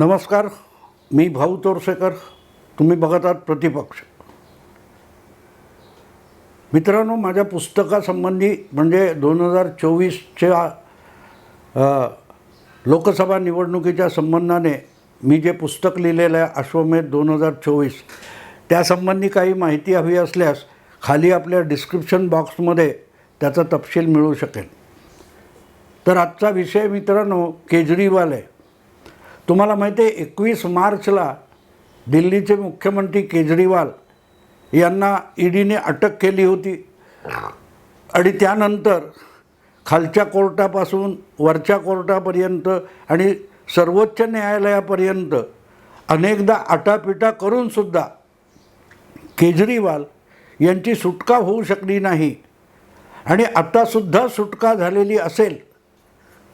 नमस्कार मी भाऊ तोरसेकर तुम्ही बघत आहात प्रतिपक्ष. मित्रांनो माझ्या पुस्तकासंबंधी म्हणजे दोन हजार चोवीसच्या लोकसभा निवडणुकीच्या संबंधाने मी जे पुस्तक लिहिलेलं आहे अश्वमेध दोन हजार चोवीस त्यासंबंधी काही माहिती हवी असल्यास खाली आपल्या डिस्क्रिप्शन बॉक्समध्ये त्याचा तपशील मिळू शकेल. तर आजचा विषय मित्रांनो केजरीवाल आहे. तुम्हाला माहिती आहे एकवीस मार्चला दिल्लीचे मुख्यमंत्री केजरीवाल यांना ईडीने अटक केली होती. आणि त्यानंतर खालच्या कोर्टापासून वरच्या कोर्टापर्यंत आणि सर्वोच्च न्यायालयापर्यंत अनेकदा आटापिटा करूनसुद्धा केजरीवाल यांची सुटका होऊ शकली नाही. आणि आतासुद्धा सुटका झालेली असेल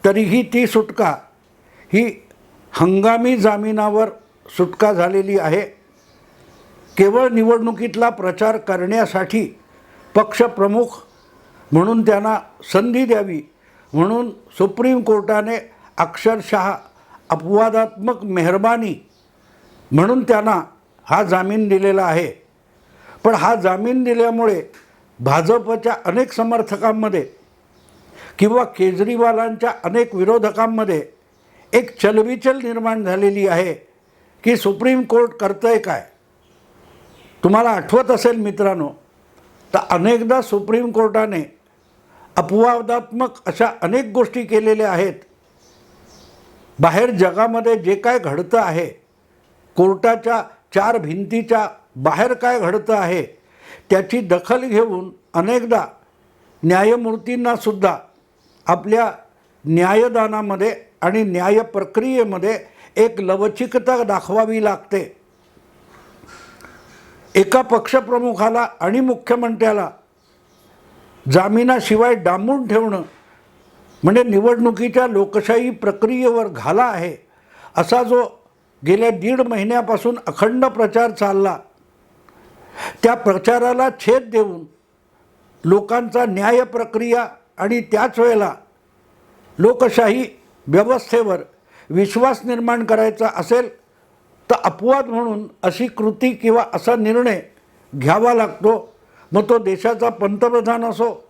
तरीही ती सुटका ही हंगामी जामिनावर सुटका झालेली आहे. केवळ निवडणुकीतला प्रचार करण्यासाठी पक्षप्रमुख म्हणून त्यांना संधी द्यावी म्हणून सुप्रीम कोर्टाने अक्षरशः अपवादात्मक मेहरबानी म्हणून त्यांना हा जामीन दिलेला आहे. पण हा जामीन दिल्यामुळे भाजपच्या अनेक समर्थकांमध्ये किंवा केजरीवालांच्या अनेक विरोधकांमध्ये एक चलबिचल निर्माण झालेली आहे की सुप्रीम कोर्ट करतं आहे काय? तुम्हाला आठवत असेल मित्रांनो तर अनेकदा सुप्रीम कोर्टाने अपवादात्मक अशा अनेक गोष्टी केलेल्या आहेत. बाहेर जगामध्ये जे काय घडतं आहे कोर्टाच्या चार भिंतीच्या बाहेर काय घडतं आहे त्याची दखल घेऊन अनेकदा न्यायमूर्तींनासुद्धा आपल्या न्यायदानामध्ये आणि न्याय प्रक्रियेमध्ये एक लवचिकता दाखवावी लागते. एका पक्षप्रमुखाला आणि मुख्यमंत्र्याला जामिनाशिवाय डांबून ठेवणं म्हणजे निवडणुकीच्या लोकशाही प्रक्रियेवर घाला आहे असा जो गेल्या दीड महिन्यापासून अखंड प्रचार चालला त्या प्रचाराला छेद देऊन लोकांचा न्याय प्रक्रिया आणि त्याच वेळेला लोकशाही व्यवस्थेवर विश्वास निर्माण करायचा असेल तर अपवाद म्हणून अशी कृती किंवा असा निर्णय घ्यावा लागतो. मग तो देशाचा पंतप्रधान असो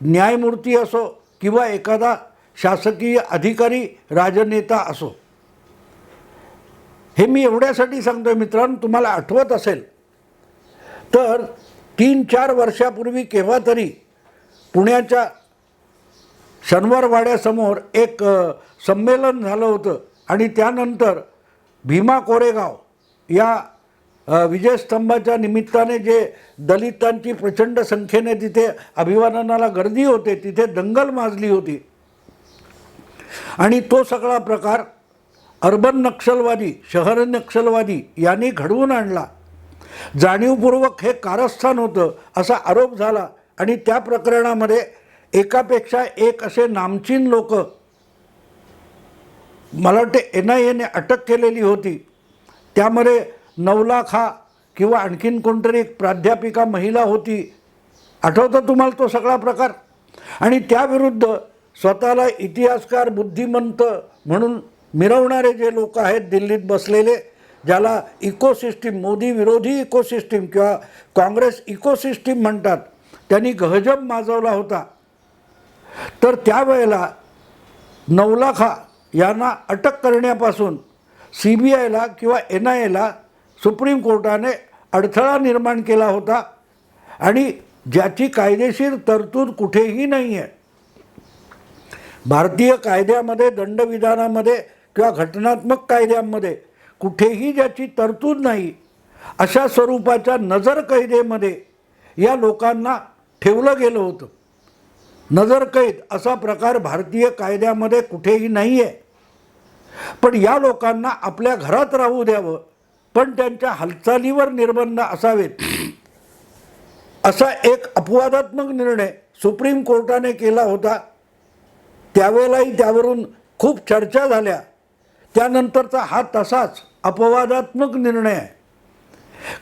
न्यायमूर्ती असो किंवा एखादा शासकीय अधिकारी राजनेता असो. हे मी एवढ्यासाठी सांगतोय मित्रांनो तुम्हाला आठवत असेल. तर तीन चार वर्षापूर्वी केव्हा तरी पुण्याच्या शनिवारवाड्यासमोर एक संमेलन झालं होतं आणि त्यानंतर भीमा कोरेगाव या विजयस्तंभाच्या निमित्ताने जे दलितांची प्रचंड संख्येने तिथे अभिवादनाला गर्दी होते तिथे दंगल माजली होती. आणि तो सगळा प्रकार अर्बन नक्षलवादी शहर नक्षलवादी यांनी घडवून आणला. जाणीवपूर्वक हे कारस्थान होतं असा आरोप झाला आणि त्या प्रकरणामध्ये एकापेक्षा एक असे नामचीन लोक मला वाटते एन आय एने अटक केलेली होती. त्यामध्ये नवलाख हा किंवा आणखीन कोणतरी एक प्राध्यापिका महिला होती. आठवतं तुम्हाला तो सगळा प्रकार? आणि त्याविरुद्ध स्वतःला इतिहासकार बुद्धिमंत म्हणून मिरवणारे जे लोक आहेत दिल्लीत बसलेले ज्याला इकोसिस्टीम मोदी विरोधी इकोसिस्टीम किंवा काँग्रेस इकोसिस्टीम म्हणतात त्यांनी गहजम माजवला होता. तर त्यावेळेला नवलाखा यांना अटक करण्यापासून सी बी आयला किंवा एन आय एला सुप्रीम कोर्टाने अडथळा निर्माण केला होता आणि ज्याची कायदेशीर तरतूद कुठेही नाही आहे. भारतीय कायद्यामध्ये दंडविधानामध्ये किंवा घटनात्मक कायद्यांमध्ये कुठेही ज्याची तरतूद नाही अशा स्वरूपाच्या नजरकैदेमध्ये या लोकांना ठेवलं गेलं होतं. नजरकैद असा प्रकार भारतीय कायद्यामध्ये कुठेही नाही आहे पण या लोकांना आपल्या घरात राहू द्यावं पण त्यांच्या हालचालीवर निर्बंध असावेत. असा एक अपवादात्मक निर्णय सुप्रीम कोर्टाने केला होता. त्यावेळेलाही त्यावरून खूप चर्चा झाल्या. त्यानंतरचा हा तसाच अपवादात्मक निर्णय आहे.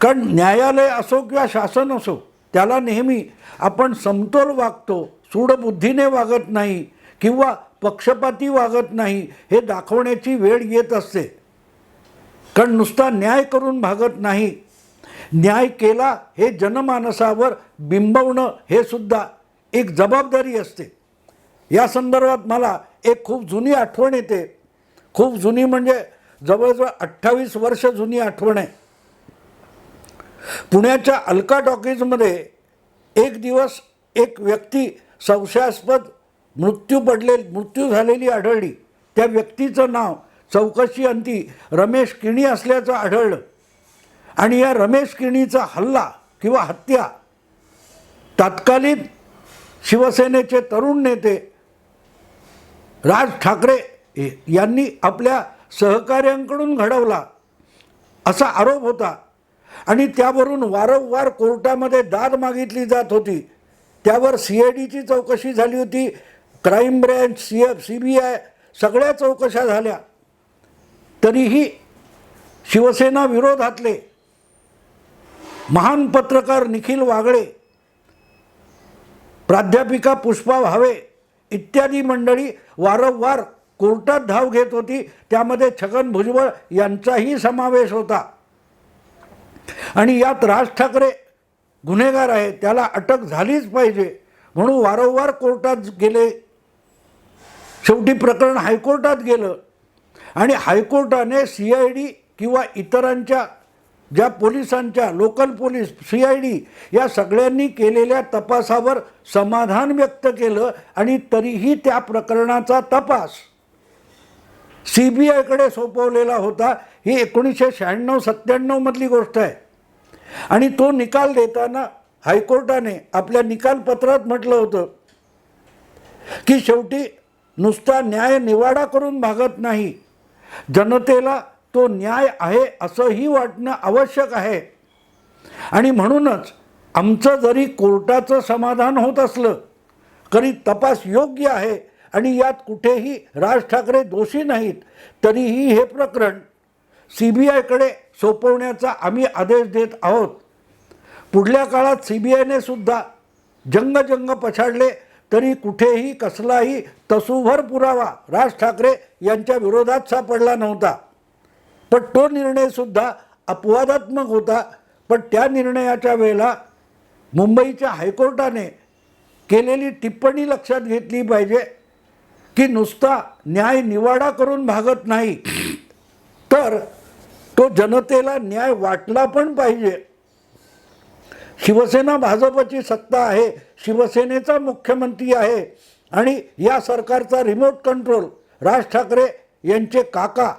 कारण न्यायालय असो किंवा शासन असो त्याला नेहमी आपण समतोल वागतो सूडबुद्धीने वागत नाही किंवा पक्षपाती वागत नाही हे दाखवण्याची वेळ येत असते. कारण नुसता न्याय करून भागत नाही. न्याय केला हे जनमानसावर बिंबवणं हे सुद्धा एक जबाबदारी असते. या संदर्भात मला एक खूप जुनी आठवण येते. खूप जुनी म्हणजे जवळजवळ अठ्ठावीस वर्ष जुनी आठवण आहे. पुण्याच्या अलका टॉकीजमध्ये एक दिवस एक व्यक्ती संशयास्पद मृत्यू पडले मृत्यू झालेली आढळली. त्या व्यक्तीचं नाव चौकशी अंती रमेश किणी असल्याचं आढळलं. आणि या रमेश किणीचा हल्ला किंवा हत्या तत्कालीन शिवसेनेचे तरुण नेते राज ठाकरे यांनी आपल्या सहकाऱ्यांकडून घडवला असा आरोप होता. आणि त्यावरून वारंवार कोर्टामध्ये दाद मागितली जात होती. त्यावर सी आय डीची चौकशी झाली होती. Crime branch C F C B I सगळ्या चौकशा झाल्या. तरीही शिवसेना विरोधातले महान पत्रकार निखिल वागळे प्राध्यापिका पुष्पा भावे इत्यादी मंडळी वारंवार कोर्टात धाव घेत होती. त्यामध्ये छगन भुजबळ यांचाही समावेश होता. आणि यात राज ठाकरे गुन्हेगार आहे त्याला अटक झालीच पाहिजे. म्हणून वारंवार कोर्टात गेले. शेवटी प्रकरण हायकोर्टात गेलं. आणि हायकोर्टाने सी आय डी किंवा इतरांच्या ज्या पोलिसांच्या local police C I D या सगळ्यांनी केलेल्या तपासावर समाधान व्यक्त केलं आणि तरीही त्या प्रकरणाचा तपास सी बी आयकडे सोपवलेला होता. ही एकोणीसशे शहाण्णव सत्त्याण्णवमधली गोष्ट आहे. आणि तो निकाल देताना हायकोर्टाने आपल्या निकालपत्रात म्हटलं होतं की शेवटी नुसता न्याय निवाडा करून भागत नाही. जनतेला तो न्याय आहे असंही वाटणं आवश्यक आहे. आणि म्हणूनच आमचं जरी कोर्टाचं समाधान होत असलं तरी तपास योग्य आहे आणि यात कुठेही राज ठाकरे दोषी नाहीत तरीही हे प्रकरण सी बी आयकडे सोपवण्याचा आम्ही आदेश देत आहोत. पुढल्या काळात सी बी आयने सुद्धा जंगजंग पछाडले तरी कुठेही कसलाही तसूभर पुरावा राज ठाकरे यांच्या विरोधात सापडला नव्हता. पण तो निर्णयसुद्धा अपवादात्मक होता. पण त्या निर्णयाच्या वेळेला मुंबईच्या हायकोर्टाने केलेली टिप्पणी लक्षात घेतली पाहिजे की नुसता न्याय निवाडा करून भागत नाही. तर तो जनतेला न्याय वाटला पण पाहिजे. शिवसेना भाजपची सत्ता आहे शिवसेनेचा मुख्यमंत्री आहे आणि या सरकारचा रिमोट कंट्रोल राज ठाकरे यांचे काका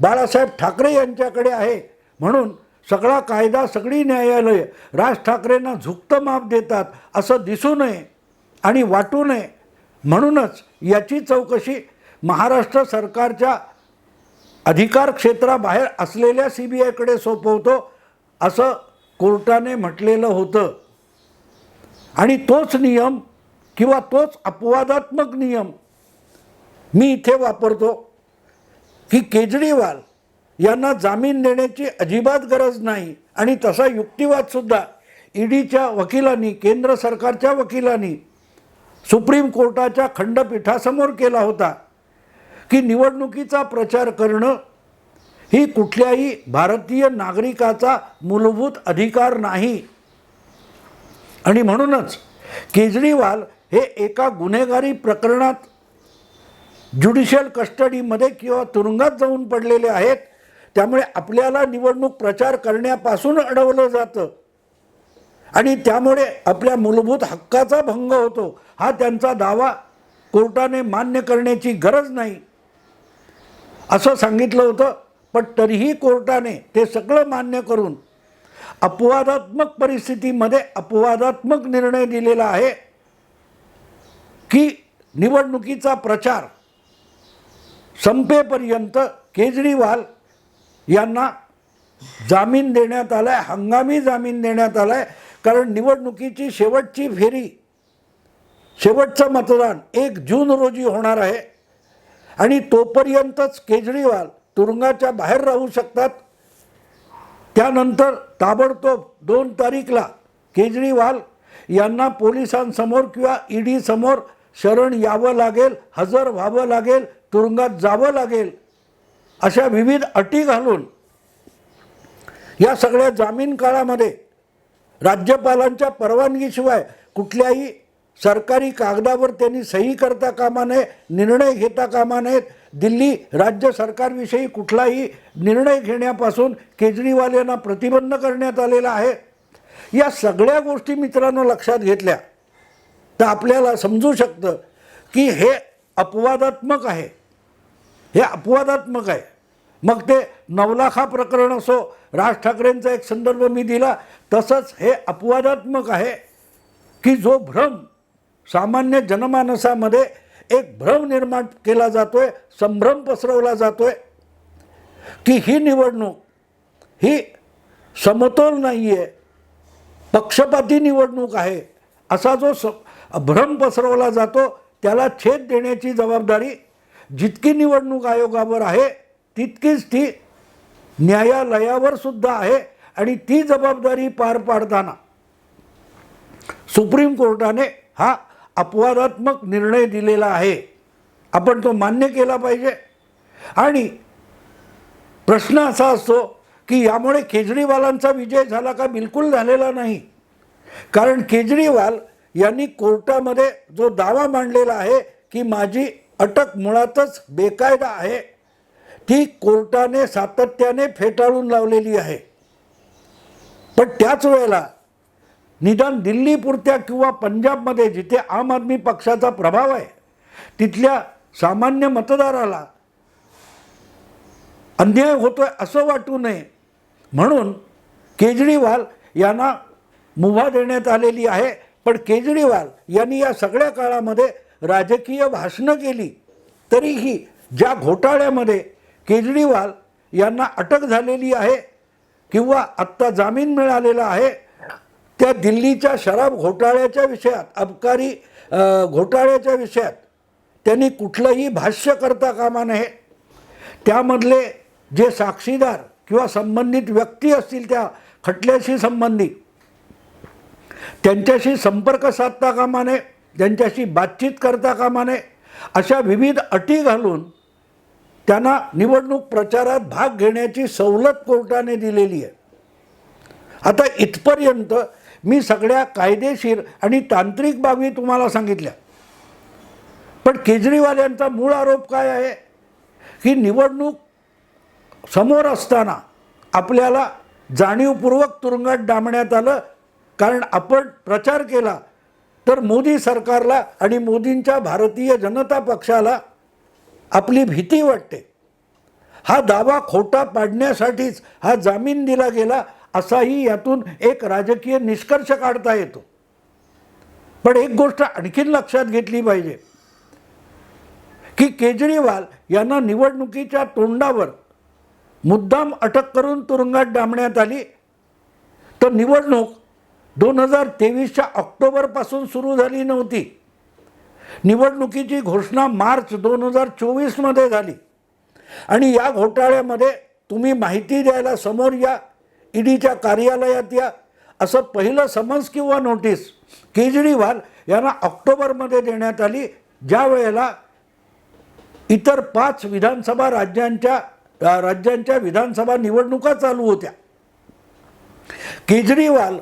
बाळासाहेब ठाकरे यांच्याकडे आहे. म्हणून सगळा कायदा सगळी न्यायालय राज ठाकरेंना झुकतं माप देतात असं दिसू नये आणि वाटू नये. म्हणूनच याची चौकशी महाराष्ट्र सरकारच्या अधिकार क्षेत्राबाहेर असलेल्या सी बी आयकडे सोपवतो असं कोर्टाने म्हटलेलं होतं. आणि तोच नियम किंवा तोच अपवादात्मक नियम मी इथे वापरतो की केजरीवाल यांना जामीन देण्याची अजिबात गरज नाही आणि तसा युक्तिवादसुद्धा ईडीच्या वकिलांनी केंद्र सरकारच्या वकिलांनी सुप्रीम कोर्टाच्या खंडपीठासमोर केला होता. की निवडणुकीचा प्रचार करणं ही कुठल्याही भारतीय नागरिकाचा मूलभूत अधिकार नाही. आणि म्हणूनच केजरीवाल हे एका गुन्हेगारी प्रकरणात ज्युडिशियल कस्टडीमध्ये किंवा तुरुंगात जाऊन पडलेले आहेत. त्यामुळे आपल्याला निवडणूक प्रचार करण्यापासून अडवलं जातं. आणि त्यामुळे आपल्या मूलभूत हक्काचा भंग होतो. हा त्यांचा दावा कोर्टाने मान्य करण्याची गरज नाही. असं सांगितलं होतं पण तरीही कोर्टाने ते सगळं मान्य करून अपवादात्मक परिस्थितीमध्ये अपवादात्मक निर्णय दिलेला आहे की निवडणुकीचा प्रचार संपेपर्यंत केजरीवाल यांना जामीन देण्यात आला आहे हंगामी जामीन देण्यात आला आहे कारण निवडणुकीची शेवटची फेरी शेवटचं मतदान एक जून रोजी होणार आहे. आणि तोपर्यंतच केजरीवाल तुरुंगाच्या बाहेर राहू शकतात. त्यानंतर ताबडतोब दोन तारीखला केजरीवाल यांना पोलिसांसमोर किंवा ईडी समोर शरण यावं लागेल हजर व्हावं लागेल तुरुंगात जावं लागेल अशा विविध अटी घालून या सगळ्या जामीन काळामध्ये राज्यपालांच्या परवानगीशिवाय कुठल्याही सरकारी कागदावर त्यांनी सही करता कामा नये निर्णय घेता कामा नयेत. दिल्ली राज्य सरकारविषयी कुठलाही निर्णय घेण्यापासून केजरीवाल यांना प्रतिबंध करण्यात आलेला आहे. या सगळ्या गोष्टी मित्रांनो लक्षात घेतल्या. तर आपल्याला समजू शकतं की हे अपवादात्मक आहे. हे अपवादात्मक आहे. मग ते नवलाखा प्रकरण असो राज ठाकरेंचा एक संदर्भ मी दिला तसंच हे अपवादात्मक आहे की जो भ्रम सामान्य जनमानसामध्ये एक भ्रम निर्माण केला जातोय संभ्रम पसरवला जातोय. की ही निवडणूक ही समतोल नाही आहे पक्षपाती निवडणूक आहे असा जो स भ्रम पसरवला जातो त्याला छेद देण्याची जबाबदारी जितकी निवडणूक आयोगावर आहे तितकीच ती न्यायालयावर सुद्धा आहे आणि ती जबाबदारी पार पाडताना सुप्रीम कोर्टाने हा अपवादात्मक निर्णय दिलेला आहे. आपण तो मान्य केला पाहिजे. आणि प्रश्न असा असतो की यामुळे केजरीवालांचा विजय झाला का बिलकुल झालेला नाही. कारण केजरीवाल यांनी कोर्टामध्ये जो दावा मांडलेला आहे की माझी अटक मुळातच बेकायदा आहे ती कोर्टाने सातत्याने फेटाळून लावलेली आहे. पण त्याच वेळेला निदान दिल्लीपुरत्या किंवा पंजाबमध्ये जिथे आम आदमी पक्षाचा प्रभाव आहे तिथल्या सामान्य मतदाराला अन्याय होतो आहे असं वाटू नये. म्हणून केजरीवाल यांना मुभा देण्यात आलेली आहे पण केजरीवाल यांनी या सगळ्या काळामध्ये राजकीय भाषणं केली तरीही ज्या घोटाळ्यामध्ये केजरीवाल यांना अटक झालेली आहे किंवा आत्ता जामीन मिळालेला आहे त्या दिल्लीच्या शराब घोटाळ्याच्या विषयात अबकारी घोटाळ्याच्या विषयात त्यांनी कुठलंही भाष्य करता कामा नये. त्यामधले जे साक्षीदार किंवा संबंधित व्यक्ती असतील त्या खटल्याशी संबंधित त्यांच्याशी संपर्क साधता कामा नये त्यांच्याशी बातचीत करता कामा नये अशा विविध अटी घालून त्यांना निवडणूक प्रचारात भाग घेण्याची सवलत कोर्टाने दिलेली आहे. आता इथपर्यंत मी सगळ्या कायदेशीर आणि तांत्रिक बाबी तुम्हाला सांगितल्या. पण केजरीवाल यांचा मूळ आरोप काय आहे? की निवडणूक समोर असताना आपल्याला जाणीवपूर्वक तुरुंगात डांबण्यात आलं. कारण आपण प्रचार केला तर मोदी सरकारला आणि मोदींच्या भारतीय जनता पक्षाला आपली भीती वाटते. हा दावा खोटा पाडण्यासाठीच हा जामीन दिला गेला. असाही यातून एक राजकीय निष्कर्ष काढता येतो. पण एक गोष्ट आणखीन लक्षात घेतली पाहिजे की केजरीवाल यांना निवडणुकीच्या तोंडावर मुद्दाम अटक करून तुरुंगात डांबण्यात आली. तर निवडणूक दोन हजार तेवीसच्या ऑक्टोबरपासून सुरू झाली नव्हती. निवडणुकीची घोषणा मार्च दोन हजार चोवीसमध्ये झाली. आणि या घोटाळ्यामध्ये तुम्ही माहिती द्यायला समोर या. ईडीच्या कार्यालयात या. असं पहिलं समन्स किंवा नोटीस केजरीवाल यांना ऑक्टोबरमध्ये देण्यात आली. ज्या वेळेला इतर पाच विधानसभा राज्यांच्या राज्यांच्या विधानसभा निवडणुका चालू होत्या. केजरीवाल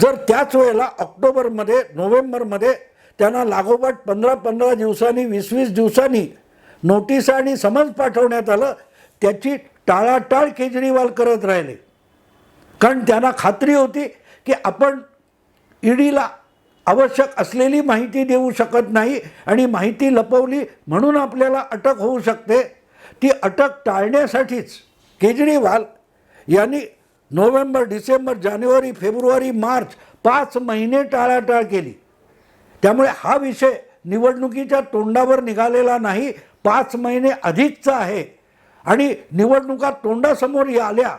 जर त्याच वेळेला ऑक्टोबरमध्ये नोव्हेंबरमध्ये त्यांना लागोपाठ पंधरा पंधरा दिवसांनी वीस वीस दिवसांनी नोटीस आणि समन्स पाठवण्यात आलं त्याची टाळाटाळ केजरीवाल करत राहिले. कारण त्यांना खात्री होती की आपण ईडीला आवश्यक असलेली माहिती देऊ शकत नाही आणि माहिती लपवली म्हणून आपल्याला अटक होऊ शकते. ती अटक टाळण्यासाठीच केजरीवाल यांनी नोव्हेंबर डिसेंबर जानेवारी फेब्रुवारी मार्च पाच महिने टाळाटाळ केली. त्यामुळे हा विषय निवडणुकीच्या तोंडावर निघालेला नाही पाच महिने अधिकचा आहे. आणि निवडणुका तोंडासमोर आल्या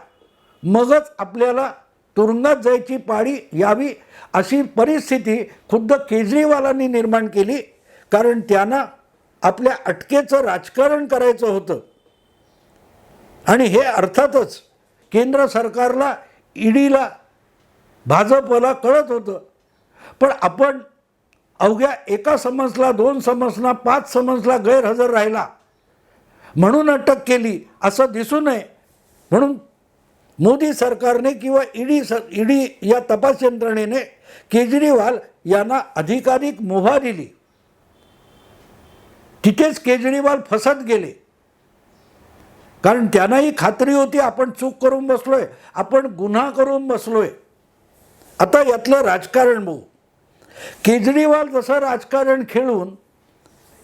मगच आपल्याला तुरुंगात जायची पाळी यावी अशी परिस्थिती खुद्द केजरीवालांनी निर्माण केली. कारण त्यांना आपल्या अटकेचं राजकारण करायचं होतं. आणि हे अर्थातच केंद्र सरकारला ईडीला भाजपला कळत होतं. पण आपण अवघ्या एका समजला दोन समजला पाच समजला गैरहजर राहिला. म्हणून अटक केली असं दिसू नये. म्हणून मोदी सरकारने किंवा ईडी सर ईडी या तपास यंत्रणेने केजरीवाल यांना अधिकाधिक मुभा दिली. तिथेच केजरीवाल फसत गेले. कारण त्यांनाही खात्री होती आपण चूक करून बसलोय आपण गुन्हा करून बसलोय. आता यातलं राजकारण बघू. केजरीवाल जसं राजकारण खेळून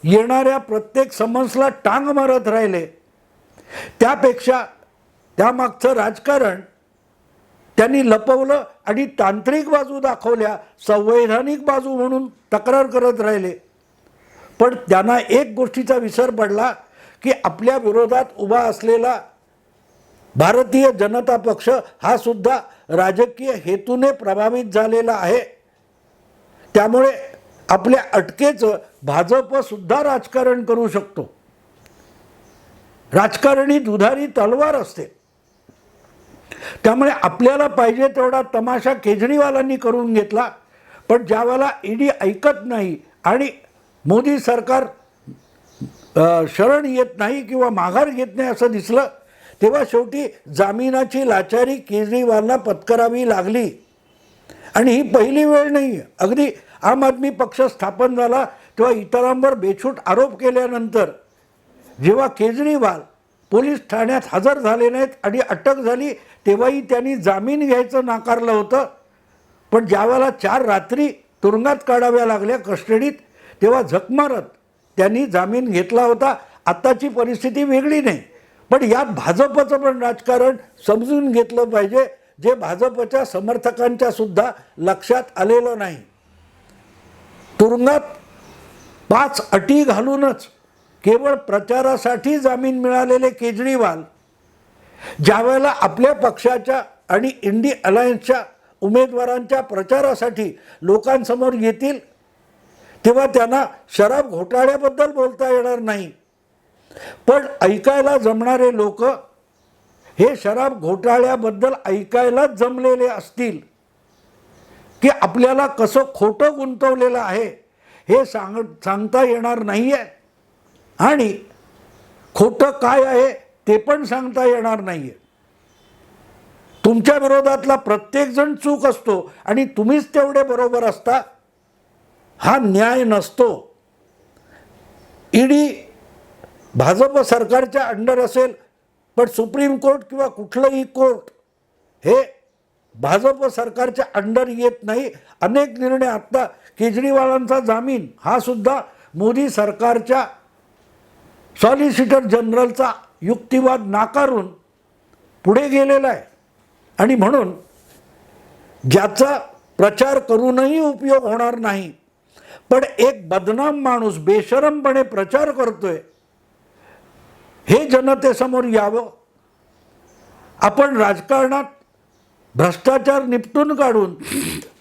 येणाऱ्या प्रत्येक समन्सला टांग मारत राहिले त्यापेक्षा त्यामागचं राजकारण त्यांनी लपवलं आणि तांत्रिक बाजू दाखवल्या संवैधानिक बाजू म्हणून तक्रार करत राहिले. पण त्यांना एक गोष्टीचा विसर पडला की आपल्या विरोधात उभा असलेला भारतीय जनता पक्ष हा सुद्धा राजकीय हेतूने प्रभावित झालेला आहे. त्यामुळे आपल्या अटकेचं भाजपसुद्धा राजकारण करू शकतो. राजकारणी दुधारी तलवार असते. त्यामुळे आपल्याला पाहिजे तेवढा तमाशा केजरीवालांनी करून घेतला. पण ज्यावेळेला ईडी ऐकत नाही आणि मोदी सरकार शरण येत नाही किंवा माघार घेत नाही असं दिसलं तेव्हा शेवटी जामिनाची लाचारी केजरीवालला पत्करावी लागली. आणि ही पहिली वेळ नाही. आहे अगदी आम आदमी पक्ष स्थापन झाला तेव्हा इतरांवर बेछूट आरोप केल्यानंतर जेव्हा केजरीवाल पोलीस ठाण्यात हजर झाले नाहीत आणि अटक झाली तेव्हाही त्यांनी जामीन घ्यायचं नाकारलं होतं. पण ज्यावेळेला चार रात्री तुरुंगात काढाव्या लागल्या कस्टडीत तेव्हा झक मारत त्यांनी जामीन घेतला होता. आत्ताची परिस्थिती वेगळी नाही. पण यात भाजपचं पण राजकारण समजून घेतलं पाहिजे जे भाजपच्या समर्थकांच्या सुद्धा लक्षात आलेलं नाही. तुरुंगात पाच अटी घालूनच केवळ प्रचारासाठी जामीन मिळालेले केजरीवाल ज्यावेळेला आपल्या पक्षाच्या आणि इंडी अलायन्सच्या उमेदवारांच्या प्रचारासाठी लोकांसमोर येतील तेव्हा त्यांना शराब घोटाळ्याबद्दल बोलता येणार नाही. पण ऐकायला जमणारे लोक हे शराब घोटाळ्याबद्दल ऐकायलाच जमलेले असतील. की आपल्याला कसं खोटं गुंतवलेलं आहे हे सांग सांगता येणार नाही आहे आणि खोटं काय आहे ते पण सांगता येणार नाही आहे तुमच्या विरोधातला प्रत्येकजण चूक असतो आणि तुम्हीच तेवढे बरोबर असता हा न्याय नसतो. ईडी भाजप सरकारच्या अंडर असेल पण सुप्रीम कोर्ट किंवा कुठलंही कोर्ट हे भाजप सरकारच्या अंडर येत नाही. अनेक निर्णय आत्ता केजरीवालांचा जामीन हा सुद्धा मोदी सरकारच्या सॉलिसिटर जनरलचा युक्तिवाद नाकारून पुढे गेलेला आहे. आणि म्हणून ज्याचा प्रचार करूनही उपयोग होणार नाही पण एक बदनाम माणूस बेशरमपणे प्रचार करतोय हे जनतेसमोर यावं. आपण राजकारणात भ्रष्टाचार निपटून काढून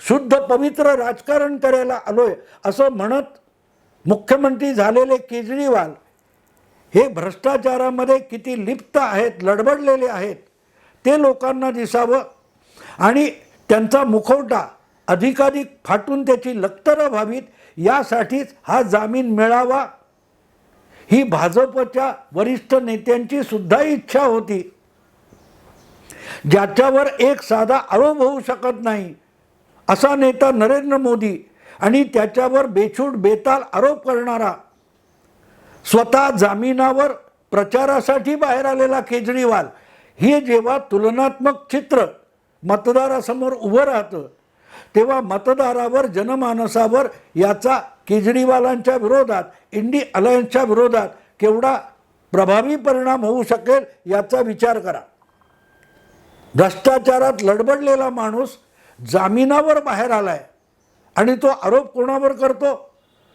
शुद्ध पवित्र राजकारण करायला आलोय असं म्हणत मुख्यमंत्री झालेले केजरीवाल हे भ्रष्टाचारामध्ये किती लिप्त आहेत लडबडलेले आहेत ते लोकांना दिसावं. आणि त्यांचा मुखवटा अधिकाधिक फाटून त्याची लक्तरं व्हावीत यासाठीच हा जामीन मिळावा. ही भाजपच्या वरिष्ठ नेत्यांची सुद्धा इच्छा होती. ज्याच्यावर एक साधा आरोप होऊ शकत नाही असा नेता नरेंद्र मोदी आणि त्याच्यावर बेछूट बेताल आरोप करणारा स्वतः जामिनावर प्रचारासाठी बाहेर आलेला केजरीवाल हे जेव्हा तुलनात्मक चित्र मतदारासमोर उभं राहतं तेव्हा मतदारावर जनमानसावर याचा केजरीवालांच्या विरोधात इंडी अलायन्सच्या विरोधात केवढा प्रभावी परिणाम होऊ शकेल याचा विचार करा. भ्रष्टाचारात लडबडलेला माणूस जामिनावर बाहेर आलाय आणि तो आरोप कोणावर करतो?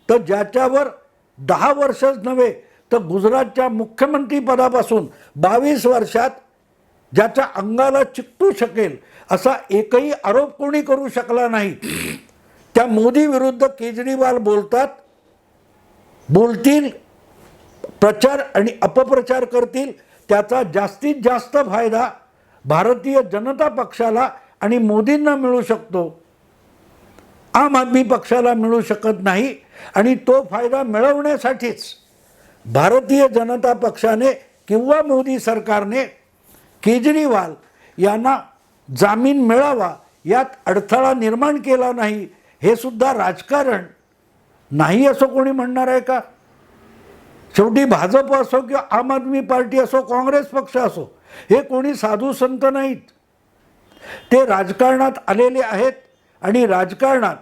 तर ज्याच्यावर दहा वर्षच नव्हे तर गुजरातच्या मुख्यमंत्रीपदापासून बावीस वर्षात ज्याच्या अंगाला चिकटू शकेल असा एकही आरोप कोणी करू शकला नाही. त्या मोदी विरुद्ध केजरीवाल बोलतात बोलतील प्रचार आणि अपप्रचार करतील त्याचा जास्तीत जास्त फायदा भारतीय जनता पक्षाला आणि मोदींना मिळू शकतो. आम आदमी पक्षाला मिळू शकत नाही आणि तो फायदा मिळवण्यासाठीच भारतीय जनता पक्षाने किंवा मोदी सरकारने केजरीवाल यांना जामीन मिळावा यात अडथळा निर्माण केला नाही हे सुद्धा राजकारण नाही असं कोणी म्हणणार आहे का? शेवटी भाजप असो किंवा आम आदमी पार्टी असो काँग्रेस पक्ष असो हे कोणी साधू संत नाहीत. ते राजकारणात आलेले आहेत आणि राजकारणात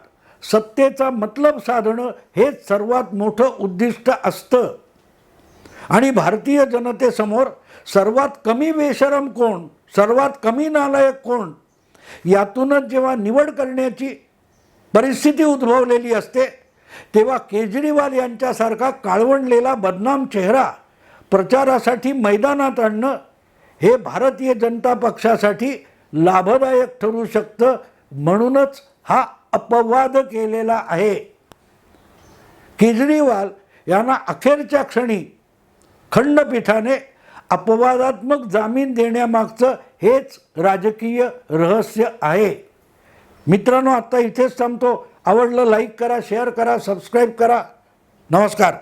सत्तेचा मतलब साधणं हेच सर्वात मोठं उद्दिष्ट असतं. आणि भारतीय जनतेसमोर सर्वात कमी बेशरम कोण सर्वात कमी नालायक कोण यातूनच जेव्हा निवड करण्याची परिस्थिती उद्भवलेली असते तेव्हा केजरीवाल यांच्यासारखा काळवंडलेला बदनाम चेहरा प्रचारासाठी मैदानात आणणं हे भारतीय जनता पक्षासाठी लाभदायक ठरू शकतं म्हणूनच हा अपवाद केलेला आहे. केजरीवाल यांना अखेरच्या क्षणी खंडपीठाने अपवादात्मक जामीन देण्यामागचं हेच राजकीय रहस्य आहे. मित्रांनो आत्ता इथेच थांबतो. आवडलं लाईक करा शेअर करा सबस्क्राईब करा. नमस्कार.